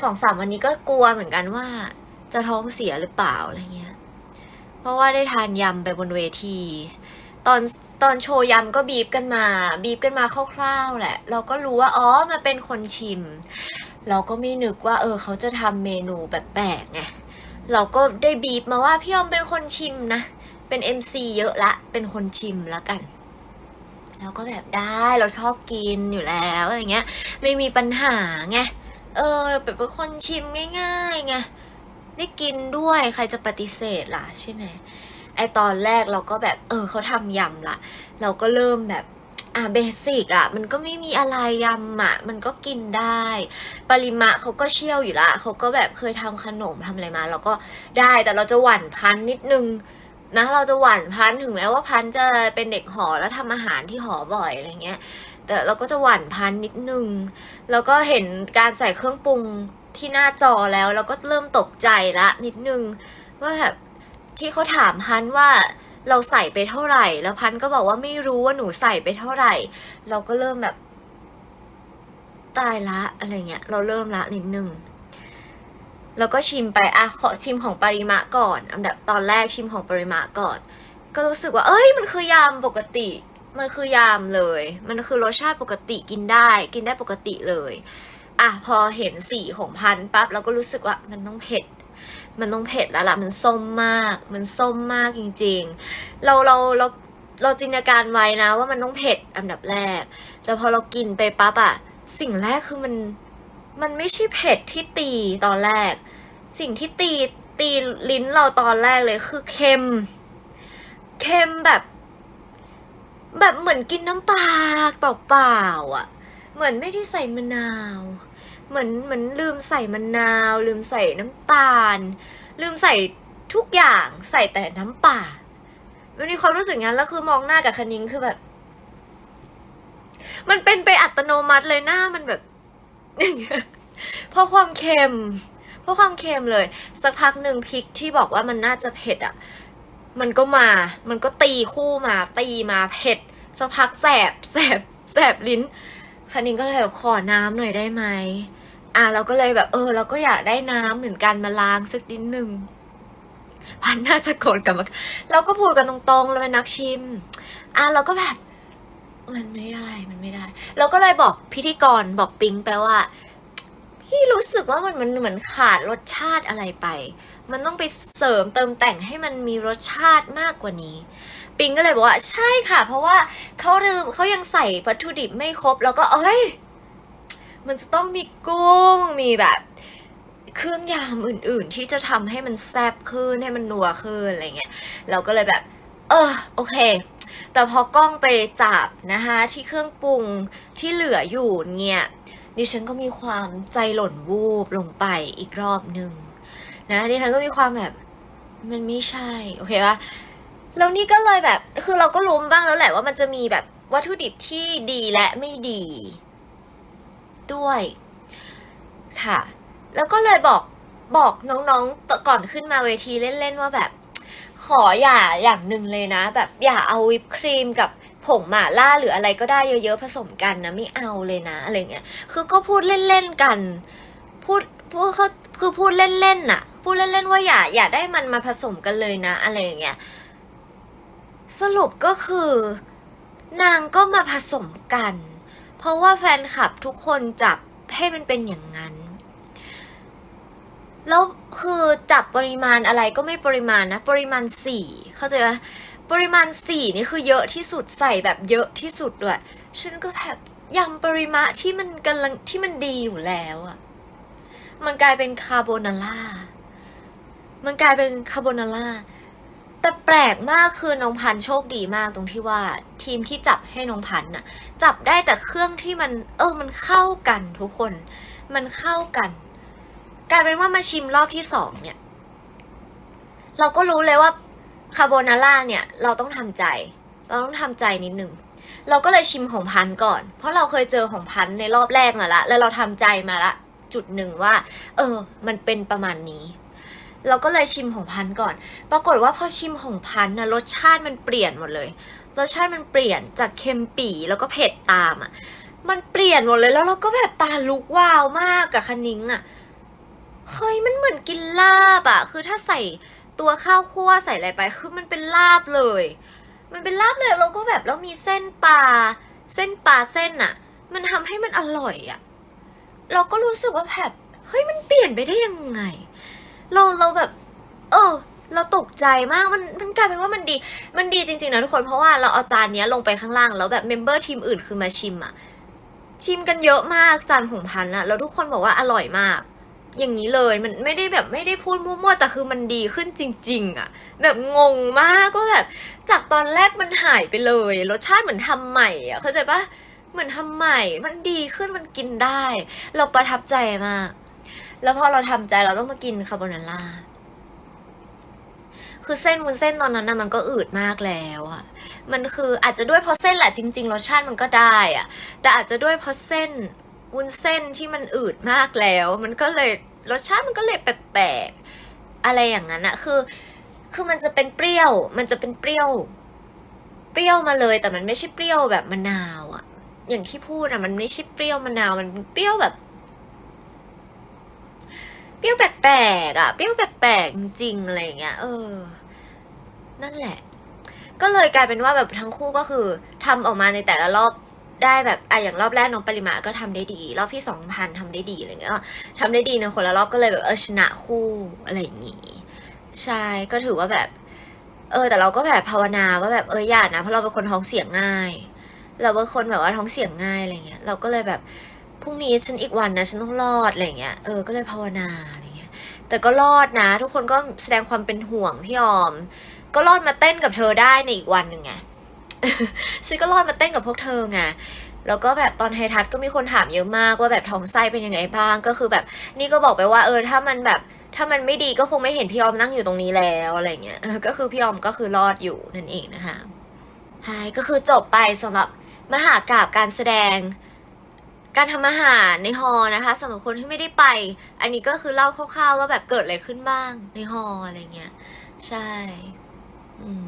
สองสามวันนี้ก็กลัวเหมือนกันว่า จะท้องเสียหรือเปล่าอะไรเงี้ย เพราะว่าได้ทานยำไปบนเวที ตอนตอนโชว์ยำก็บีบกันมา บีบกันมาคร่าวๆแหละ เราก็รู้ว่าอ๋อมาเป็นคนชิม เราก็ไม่นึกว่า เออ เขาจะทำเมนูแปลกๆไงเราก็ได้บีบมาว่าพี่ออมเป็นคนชิมนะ เป็น MC เยอะละ เป็นคนชิมแล้วกันเราก็แบบได้เราชอบกินอยู่แล้วอะไรเงี้ย ไม่มีปัญหาไง เออแบบเป็นคนชิมง่ายๆไงได้กินด้วยใครจะปฏิเสธล่ะใช่ไหมไอตอนแรกเราก็แบบ เออเขาทำยำละเราก็เริ่มแบบอ่าเบสิกอะมันก็ไม่มีอะไรยำอะมันก็กินได้ ปริมาเขาก็เชี่ยวอยู่ละเขาก็แบบเคยทำขนมทำอะไรมา เราก็ได้แต่เราจะหวั่นพันนิดนึง นะเราจะหวั่นพันถึงแม้ว่าพันจะเป็นเด็กหอแล้วทำอาหารที่หอบ่อยอะไรเงี้ย แต่เราก็จะหวั่นพันนิดนึง แล้วก็เห็นการใส่เครื่องปรุงที่หน้าจอแล้วเราก็เริ่มตกใจละนิดนึงว่าแบบที่เขาถามพันว่าเราใส่ไปเท่าไหร่ แล้วพันก็บอกว่าไม่รู้ว่าหนูใส่ไปเท่าไหร่ เราก็เริ่มแบบตายละอะไรเงี้ยเราเริ่มละนิดนึง แล้วก็ชิมไปอะขอชิมของปริมาก่อน อันดับตอนแรกชิมของปริมาก่อน ก็รู้สึกว่า เอ้ย มันคือยำปกติ มันคือยำเลย มันคือรสชาติปกติกินได้ กินได้ปกติเลยอะพอเห็นสีของพันปั๊บเราก็รู้สึกว่ามันต้องเผ็ด มันต้องเผ็ดแล้วล่ะมันส้มมาก มันส้มมากจริง ๆ เราเราเราเราจินตนาการไว้นะว่ามันต้องเผ็ดอันดับแรก แต่พอเรากินไปปั๊บอะสิ่งแรกคือมัน มันไม่ใช่เผ็ดที่ตีตอนแรก สิ่งที่ตีตีลิ้นเราตอนแรกเลยคือเค็ม เค็มแบบ แบบเหมือนกินน้ำปลาเปล่าๆอะ เหมือนไม่ได้ใส่มะนาว เหมือนเหมือนลืมใส่มะนาว ลืมใส่น้ำตาล ลืมใส่ทุกอย่างใส่แต่น้ำป่ามันมีความรู้สึกงั้นแล้วคือมองหน้ากับคณิงคือแบบ มันเป็นไปอัตโนมัติเลยหน้ามันแบบ เพราะความเค็ม เพราะความเค็มเลย สักพักหนึ่งพริกที่บอกว่ามันน่าจะเผ็ดอะ มันก็มา มันก็ตีคู่มา ตีมาเผ็ด สักพักแสบ แสบ แสบลิ้น คณิงก็เลยแบบขอน้ำหน่อยได้ไหม อะเราก็เลยแบบเออ เราก็อยากได้น้ำเหมือนกันมาล้างสักนิดหนึ่งพันน่าจะโกรธกับมาเราก็พูดกันตรงๆเราเป็นนักชิม อะเราก็แบบ มันไม่ได้มันไม่ได้ เราก็เลยบอกพิธีกรบอกปิงไปว่า พี่รู้สึกว่ามันมันเหมือนขาดรสชาติอะไรไป มันต้องไปเสริมเติมแต่งให้มันมีรสชาติมากกว่านี้ ปิงก็เลยบอกว่าใช่ค่ะ เพราะว่าเขาลืมเขายังใส่วัตถุดิบไม่ครบ แล้วก็เอ้ย มันจะต้องมีกุ้งมีแบบเครื่องยำอื่น ๆ ที่จะทำให้มันแซ่บขึ้นให้มันนัวขึ้นอะไรเงี้ยเราก็เลยแบบ เออโอเค แต่พอกล้องไปจับนะคะที่เครื่องปรุงที่เหลืออยู่เนี่ยดิฉันก็มีความใจหล่นวูบลงไปอีกรอบหนึ่งนะดิฉันก็มีความแบบมันไม่ใช่โอเคปะแล้วนี่ก็เลยแบบคือเราก็รู้บ้างแล้วแหละว่ามันจะมีแบบวัตถุดิบที่ดีและไม่ดี ด้วยค่ะ แล้วก็เลยบอกบอกน้องๆก่อนขึ้นมาเวทีเล่นๆว่าแบบ ขออย่าอย่างหนึ่งเลยนะ แบบอย่าเอาวิปครีมกับผงหม่าล่าหรืออะไรก็ได้เยอะๆผสมกันนะไม่เอาเลยนะอะไรเงี้ยคือก็พูดเล่นๆกันพูดพูดเขาคือพูดเล่นๆน่ะ พูดเล่นๆว่าอย่าอย่าได้มันมาผสมกันเลยนะ อะไรอย่างเงี้ยสรุปก็คือ นางก็มาผสมกัน เพราะว่าแฟนคลับทุกคนจับให้มันเป็นอย่างนั้น แล้วคือจับปริมาณอะไรก็ไม่ปริมาณนะ ปริมาณสี่เข้าใจไหมปริมาณสี่นี่คือเยอะที่สุดใส่แบบเยอะที่สุดด้วยฉันก็แบบยำปริมาณที่มันกำลังที่มันดีอยู่แล้วอะมันกลายเป็นคาโบนาร่ามันกลายเป็นคาโบนาร่าแต่แปลกมากคือน้องพันโชคดีมากตรงที่ว่า ทีมที่จับให้น้องพันน่ะ จับได้แต่เครื่องที่มัน เออมันเข้ากันทุกคน มันเข้ากัน กลายเป็นว่ามาชิมรอบที่สองเนี่ย เราก็รู้เลยว่าคาโบนาร่าเนี่ย เราต้องทำใจ เราต้องทำใจนิดนึงเราก็เลยชิมของพันก่อน เพราะเราเคยเจอของพันในรอบแรกมาละ แล้วเราทำใจมาละ จุดหนึ่งว่า เออ มันเป็นประมาณนี้ เราก็เลยชิมของพันก่อน ปรากฏว่าพอชิมของพันนะรสชาติมันเปลี่ยนหมดเลย รสชาติมันเปลี่ยนจากเค็มปีแล้วก็เผ็ดตามอะ มันเปลี่ยนหมดเลยแล้วเราก็แบบตาลุกวาวมากกับคณิ้งอะ เฮ้ยมันเหมือนกินลาบอะคือถ้าใส่ตัวข้าวคั่วใส่อะไรไปคือมันเป็นลาบเลย มันเป็นลาบเลยแล้วก็แบบแล้วมีเส้นปลาเส้นปลาเส้นอะมันทำให้มันอร่อยอะเราก็รู้สึกว่าแบบเฮ้ยมันเปลี่ยนไปได้ยังไง เราเราแบบ เออเราตกใจมากมันมันกลายเป็นว่ามันดี มันดีจริงๆนะทุกคนเพราะว่าเราเอาจานเนี้ยลงไปข้างล่างแล้วแบบเมมเบอร์ทีมอื่นคือมาชิมอะชิมกันเยอะมากจานของพันอะแล้วทุกคนบอกว่าอร่อยมาก อย่างนี้เลยมันไม่ได้แบบไม่ได้พูดมั่วๆแต่คือมันดีขึ้นจริง ๆอะแบบงงมากก็แบบ จากตอนแรกมันหายไปเลย รสชาติเหมือนทำใหม่อะเข้าใจปะเหมือนทำใหม่ มันดีขึ้นมันกินได้ เราประทับใจมาก แล้วพอเราทำใจเราต้องมากินคาโบนาร่าคือเส้นวุ้นเส้นตอนนั้นนะมันก็อืดมากแล้วอะมันคืออาจจะด้วยเพราะเส้นแหละจริง ๆ รสชาติมันก็ได้อะแต่อาจจะด้วยเพราะเส้น วุ้นเส้นที่มันอืดมากแล้ว มันก็เลยรสชาติมันก็เลยแปลกๆอะไรอย่างนั้นอะคือ คือมันจะเป็นเปรี้ยว มันจะเป็นเปรี้ยว เปรี้ยวมาเลยแต่มันไม่ใช่เปรี้ยวแบบมะนาวอะอย่างที่พูดอะมันไม่ใช่เปรี้ยวมะนาวมันเปรี้ยวแบบ เปรี้ยวแปลกๆอะเปรี้ยวแปลกๆจริงอะไรอย่างเงี้ยเออ นั่นแหละ ก็เลยกลายเป็นว่าแบบทั้งคู่ก็คือทำออกมาในแต่ละรอบ ได้แบบอะอย่างรอบแรกน้องปริมาก็ทำได้ดี รอบที่สองพันทำได้ดีอะไรเงี้ยทำได้ดีในคนละรอบก็เลยแบบเออชนะคู่อะไรอย่างงี้ใช่ก็ถือว่าแบบ เออ แต่เราก็แบบภาวนาว่าแบบเอออย่านะเพราะเราเป็นคนท้องเสียงง่าย เราเป็นคนแบบว่าท้องเสียงง่ายอะไรเงี้ยเราก็เลยแบบพรุ่งนี้ฉันอีกวันนะฉันต้องรอดอะไรเงี้ยเออก็เลยภาวนาอะไรเงี้ย แต่ก็รอดนะ ทุกคนก็แสดงความเป็นห่วงพี่ออม ก็รอดมาเต้นกับเธอได้ในอีกวันหนึ่งไง ฉันก็รอดมาเต้นกับพวกเธอไงแล้วก็แบบตอนไฮทัชก็มีคนถามเยอะมากว่าแบบท้องไส้เป็นยังไงบ้างก็คือแบบ นี่ก็บอกไปว่าเออถ้ามันแบบถ้ามันไม่ดีก็คงไม่เห็นพี่ออมนั่งอยู่ตรงนี้แล้วอะไรเงี้ยก็คือพี่ออมก็คือรอดอยู่นั่นเองนะคะใช่ก็คือจบไปสำหรับมหากราบการแสดง การทำอาหารในฮอร์นะคะสำหรับคนที่ไม่ได้ไป อันนี้ก็คือเล่าคร่าวๆว่าแบบเกิดอะไรขึ้นบ้างในฮอร์อะไรเงี้ยใช่ อืม